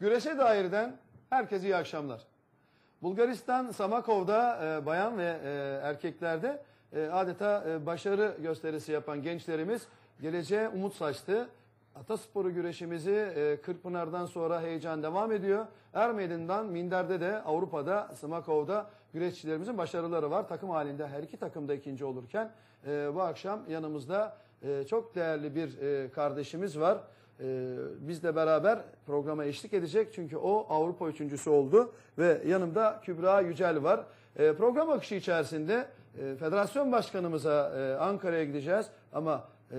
Güreşe dairden herkese iyi akşamlar. Bulgaristan Samakov'da e, bayan ve e, erkeklerde e, adeta e, başarı gösterisi yapan gençlerimiz geleceğe umut saçtı. Atasporu güreşimizi e, Kırkpınar'dan sonra heyecan devam ediyor. Ermedin'den Minder'de de Avrupa'da Samakov'da güreşçilerimizin başarıları var. Takım halinde her iki takım da ikinci olurken e, bu akşam yanımızda e, çok değerli bir e, kardeşimiz var. Ee, bizle beraber programa eşlik edecek. Çünkü o Avrupa üçüncüsü oldu ve yanımda Kübra Yücel var. Ee, program akışı içerisinde e, federasyon başkanımıza e, Ankara'ya gideceğiz ama e,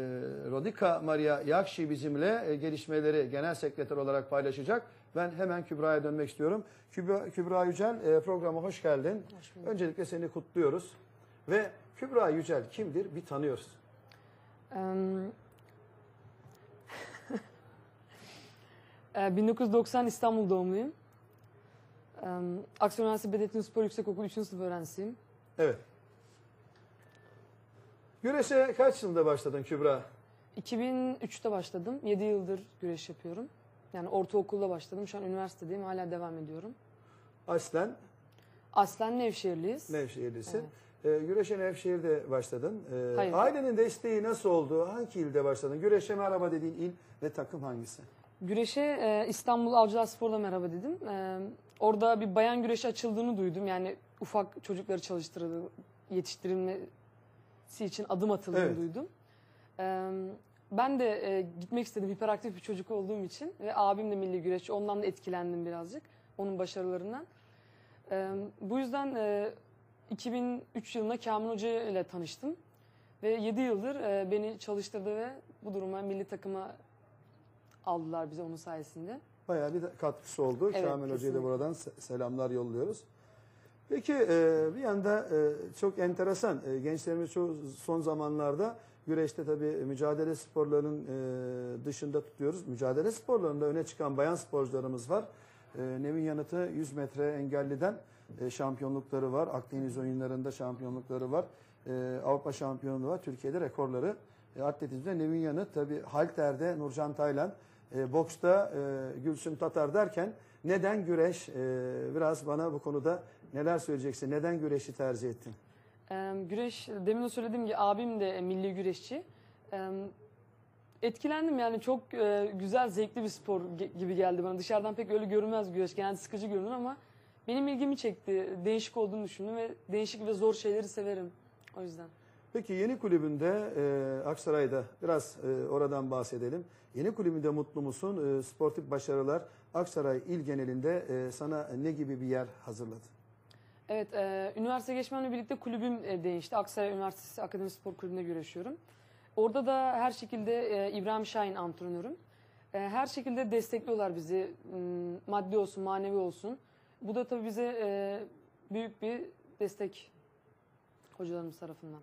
Rodika Maria Yakşi bizimle e, gelişmeleri genel sekreter olarak paylaşacak. Ben hemen Kübra'ya dönmek istiyorum. Kübra, Kübra Yücel e, programa hoş geldin. Hoş bulduk. Öncelikle seni kutluyoruz. Ve Kübra Yücel kimdir bir tanıyoruz. E, 1990 İstanbul doğumluyum. Em, Aksiyon Üniversitesi Bedrettin Spor Yüksekokulu 3. sınıf öğrencisiyim. Evet. Güreşe kaç yılında başladın Kübra? 2003'te başladım. 7 yıldır güreş yapıyorum. Yani ortaokulda başladım. Şu an üniversitedeyim. Hala devam ediyorum. Aslen Aslen Nevşehirliyiz. Nevşehirlisin. Ee, güreşe Nevşehir'de başladın. Ee, Hayır. ailenin desteği nasıl oldu? Hangi ilde başladın? Güreşe merhaba dediğin il ve takım hangisi? Güreşe e, İstanbul Avcılar Spor'da merhaba dedim. E, orada bir bayan güreşi açıldığını duydum. Yani ufak çocukları çalıştırıldı, yetiştirilmesi için adım atıldığını Evet. duydum. E, ben de e, gitmek istedim hiperaktif bir çocuk olduğum için ve abim de milli güreşçi. Ondan da etkilendim birazcık onun başarılarından. E, bu yüzden e, 2003 yılında Kamil Hoca ile tanıştım. Ve 7 yıldır e, beni çalıştırdı ve bu duruma milli takıma aldılar bize onun sayesinde. Bayağı bir katkısı oldu. Evet, Kamil Hoca'ya da buradan se- selamlar yolluyoruz. Peki e, bir yanda e, çok enteresan. E, gençlerimiz çoğu son zamanlarda güreşte tabii mücadele sporlarının e, dışında tutuyoruz. Mücadele sporlarında öne çıkan bayan sporcularımız var. E, Nevin Yanıt'ı 100 metre engelliden e, şampiyonlukları var. Akdeniz oyunlarında şampiyonlukları var. E, Avrupa şampiyonluğu var. Türkiye'de rekorları. E, atletizmde Nevin Yanıt tabii halterde Nurcan Taylan, e, boksta e, Gülsüm Tatar derken neden güreş? E, biraz bana bu konuda neler söyleyeceksin? Neden güreşi tercih ettin? Ee, güreş, demin de söylediğim gibi abim de milli güreşçi. Ee, etkilendim yani çok e, güzel, zevkli bir spor gibi geldi bana. Dışarıdan pek öyle görünmez güreş, genelde sıkıcı görünür ama benim ilgimi çekti. Değişik olduğunu düşündüm ve değişik ve zor şeyleri severim. O yüzden. Peki yeni kulübünde e, Aksaray'da biraz e, oradan bahsedelim. Yeni kulübünde mutlu musun? E, sportif başarılar Aksaray il genelinde e, sana ne gibi bir yer hazırladı? Evet, e, üniversite geçmemle birlikte kulübüm e, değişti. Aksaray Üniversitesi Akademi Spor Kulübü'nde güreşiyorum. Orada da her şekilde e, İbrahim Şahin antrenörüm. E, her şekilde destekliyorlar bizi. M, Maddi olsun, manevi olsun. Bu da tabii bize e, büyük bir destek hocalarımız tarafından.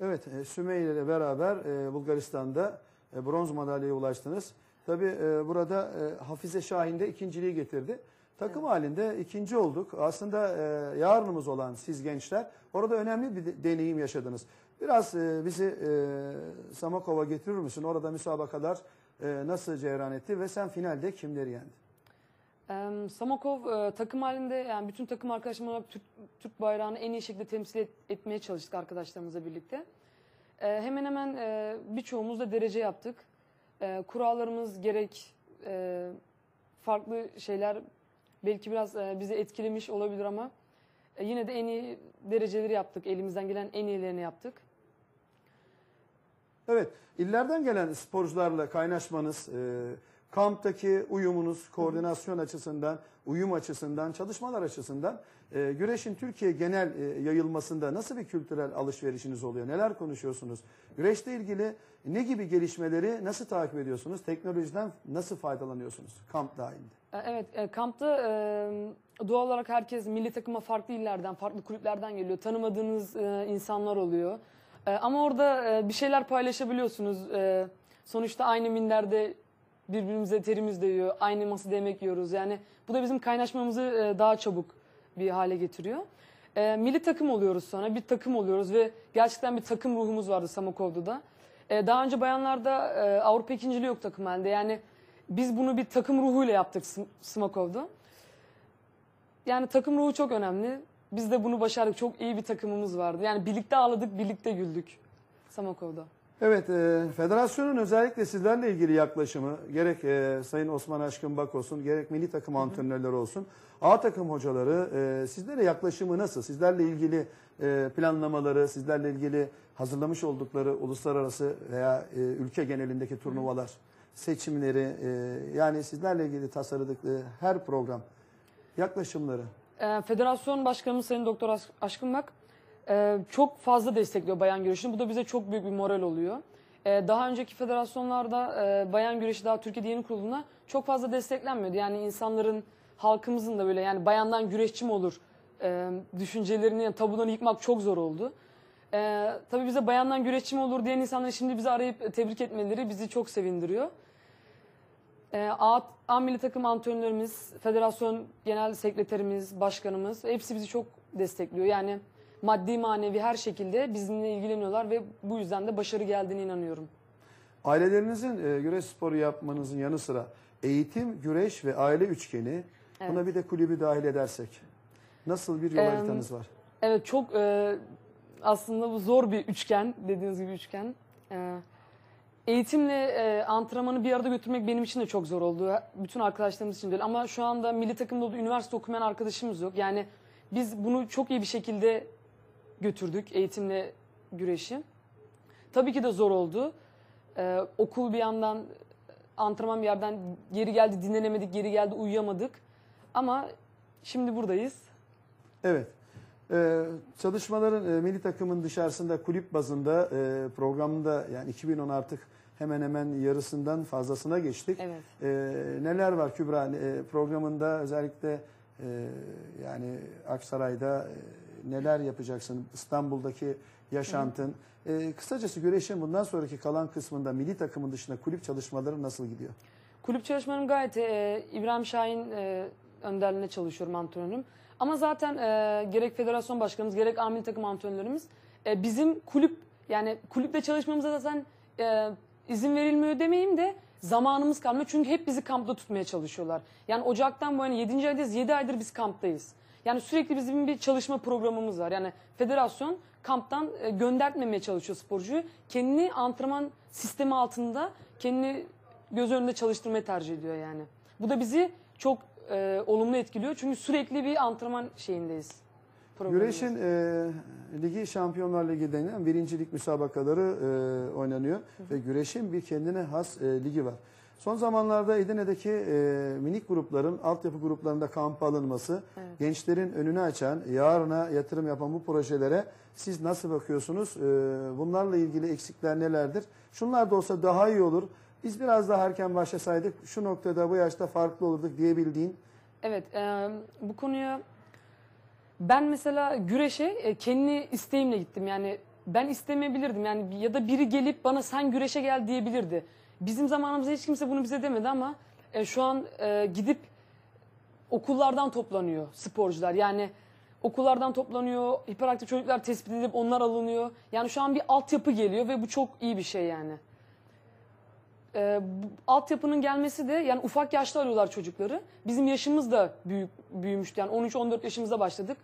Evet, e, Sümeyye ile beraber e, Bulgaristan'da e, bronz madalyaya ulaştınız. Tabii burada Hafize Şahin de ikinciliği getirdi. Takım halinde ikinci olduk. Aslında yarınımız olan siz gençler orada önemli bir de- deneyim yaşadınız. Biraz bizi Samakova getirir misin? Orada müsabakalar nasıl cereyan etti ve sen finalde kimleri yendin? Em, Samakov e, takım halinde yani bütün takım arkadaşlarımla Türk, Türk bayrağını en iyi şekilde temsil et- etmeye çalıştık arkadaşlarımızla birlikte. E, hemen hemen e, birçoğumuz da derece yaptık. E, kurallarımız gerek farklı şeyler belki biraz bizi etkilemiş olabilir ama yine de en iyi dereceleri yaptık. Elimizden gelen en iyilerini yaptık. Evet, illerden gelen sporcularla kaynaşmanız, kamptaki uyumunuz, koordinasyon açısından, uyum açısından, çalışmalar açısından e, güreşin Türkiye genel e, yayılmasında nasıl bir kültürel alışverişiniz oluyor? Neler konuşuyorsunuz? Güreşle ilgili ne gibi gelişmeleri nasıl takip ediyorsunuz? Teknolojiden nasıl faydalanıyorsunuz kamp dahilinde? E, Evet, e, kampta e, doğal olarak herkes milli takıma farklı illerden, farklı kulüplerden geliyor. Tanımadığınız e, insanlar oluyor. E, ama orada e, bir şeyler paylaşabiliyorsunuz. E, sonuçta aynı minderde birbirimize terimiz değiyor. Aynı masada yemek yiyoruz. Yani bu da bizim kaynaşmamızı e, daha çabuk bir hale getiriyor. E, milli takım oluyoruz sonra. Bir takım oluyoruz ve gerçekten bir takım ruhumuz vardı Samakov'da da. E, daha önce bayanlarda e, Avrupa ikinciliği yok takım halinde. Yani biz bunu bir takım ruhuyla yaptık Sm-. Yani takım ruhu çok önemli. Biz de bunu başardık. Çok iyi bir takımımız vardı. Yani birlikte ağladık, birlikte güldük Samakov'da. Evet, e, federasyonun özellikle sizlerle ilgili yaklaşımı gerek e, Sayın Osman Aşkın Bak olsun, gerek milli takım antrenörleri olsun, A takım hocaları e, sizlere yaklaşımı nasıl? Sizlerle ilgili e, planlamaları, sizlerle ilgili hazırlamış oldukları uluslararası veya e, ülke genelindeki turnuvalar, seçimleri, e, yani sizlerle ilgili tasarladıkları her program yaklaşımları. Ee, Federasyon Başkanımız Sayın Doktor Aşkın Bak e, çok fazla destekliyor bayan güreşini. Bu da bize çok büyük bir moral oluyor. E, daha önceki federasyonlarda e, bayan güreşi daha Türkiye'de yeni kurulduğunda çok fazla desteklenmiyordu. Yani insanların, halkımızın da böyle yani bayandan güreşçi mi olur e, düşüncelerini, tabularını yıkmak çok zor oldu. E, tabii bize bayandan güreşçi mi olur diyen insanlar şimdi bizi arayıp tebrik etmeleri bizi çok sevindiriyor. E, A, A milli takım antrenörlerimiz, federasyon genel sekreterimiz, başkanımız hepsi bizi çok destekliyor. Yani maddi manevi her şekilde bizimle ilgileniyorlar ve bu yüzden de başarı geldiğine inanıyorum. Ailelerinizin e, güreş sporu yapmanızın yanı sıra eğitim, güreş ve aile üçgeni Evet. buna bir de kulübü dahil edersek nasıl bir yol Em, haritanız var? Evet çok e, aslında bu zor bir üçgen dediğiniz gibi üçgen. E, eğitimle e, antrenmanı bir arada götürmek benim için de çok zor oldu. Bütün arkadaşlarımız için de öyle. Ama şu anda milli takımda da üniversite okumayan arkadaşımız yok. Yani biz bunu çok iyi bir şekilde götürdük eğitimle güreşi. Tabii ki de zor oldu. E, okul bir yandan, antrenman bir yerden geri geldi dinlenemedik, geri geldi uyuyamadık. Ama şimdi buradayız. Evet. Ee, çalışmaların e, milli takımın dışarısında kulüp bazında e, programında yani 2010 artık hemen hemen yarısından fazlasına geçtik. Evet. Ee, neler var Kübra e, programında özellikle e, yani Aksaray'da e, neler yapacaksın? İstanbul'daki yaşantın. E, kısacası güreşin bundan sonraki kalan kısmında milli takımın dışında kulüp çalışmaları nasıl gidiyor? Kulüp çalışmalarım gayet e, İbrahim Şahin e, önderliğinde çalışıyorum antrenörüm. Ama zaten e, gerek federasyon başkanımız gerek amil takım antrenörlerimiz e, bizim kulüp yani kulüpte çalışmamıza zaten e, izin verilmiyor demeyeyim de zamanımız kalmıyor. Çünkü hep bizi kampta tutmaya çalışıyorlar. Yani Ocak'tan bu yana 7. aydayız 7 aydır biz kamptayız. Yani sürekli bizim bir çalışma programımız var. Yani federasyon kamptan e, göndertmemeye çalışıyor sporcuyu. Kendini antrenman sistemi altında kendini göz önünde çalıştırmayı tercih ediyor yani. Bu da bizi çok e, olumlu etkiliyor. Çünkü sürekli bir antrenman şeyindeyiz. programındayız. Güreşin e, ligi Şampiyonlar Ligi denilen birincilik müsabakaları e, oynanıyor ve güreşin bir kendine has e, ligi var. Son zamanlarda Edirne'deki e, minik grupların altyapı gruplarında kamp alınması, Evet. gençlerin önünü açan, yarına yatırım yapan bu projelere siz nasıl bakıyorsunuz? E, bunlarla ilgili eksikler nelerdir? Şunlar da olsa daha iyi olur. Biz biraz daha erken başlasaydık şu noktada bu yaşta farklı olurduk diyebildiğin Evet, e, bu konuya ben mesela güreşe e, kendi isteğimle gittim. Yani ben istemeyebilirdim. Yani ya da biri gelip bana sen güreşe gel diyebilirdi. Bizim zamanımızda hiç kimse bunu bize demedi ama e, şu an e, gidip okullardan toplanıyor sporcular. Yani okullardan toplanıyor, hiperaktif çocuklar tespit edilip onlar alınıyor. Yani şu an bir altyapı geliyor ve bu çok iyi bir şey yani. Ee, bu altyapının gelmesi de yani ufak yaşta alıyorlar çocukları. Bizim yaşımız da büyük büyümüştü. Yani 13-14 yaşımızda başladık.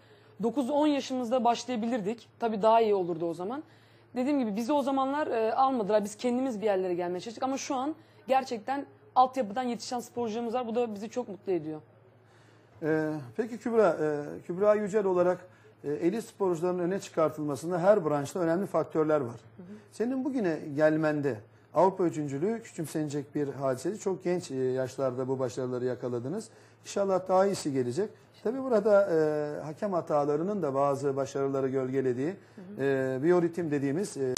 9-10 yaşımızda başlayabilirdik. Tabii daha iyi olurdu o zaman. Dediğim gibi bizi o zamanlar e, almadılar. Biz kendimiz bir yerlere gelmeye çalıştık ama şu an gerçekten altyapıdan yetişen sporcularımız var. Bu da bizi çok mutlu ediyor. Ee, peki Kübra, e, Kübra Yücel olarak e, elit sporcuların öne çıkartılmasında her branşta önemli faktörler var. Senin bugüne gelmende Avrupa üçüncülüğü küçümsenecek bir hadiseydi. Çok genç e, yaşlarda bu başarıları yakaladınız. İnşallah daha iyisi gelecek. Tabii burada e, hakem hatalarının da bazı başarıları gölgelediği e, biyoritim dediğimiz e,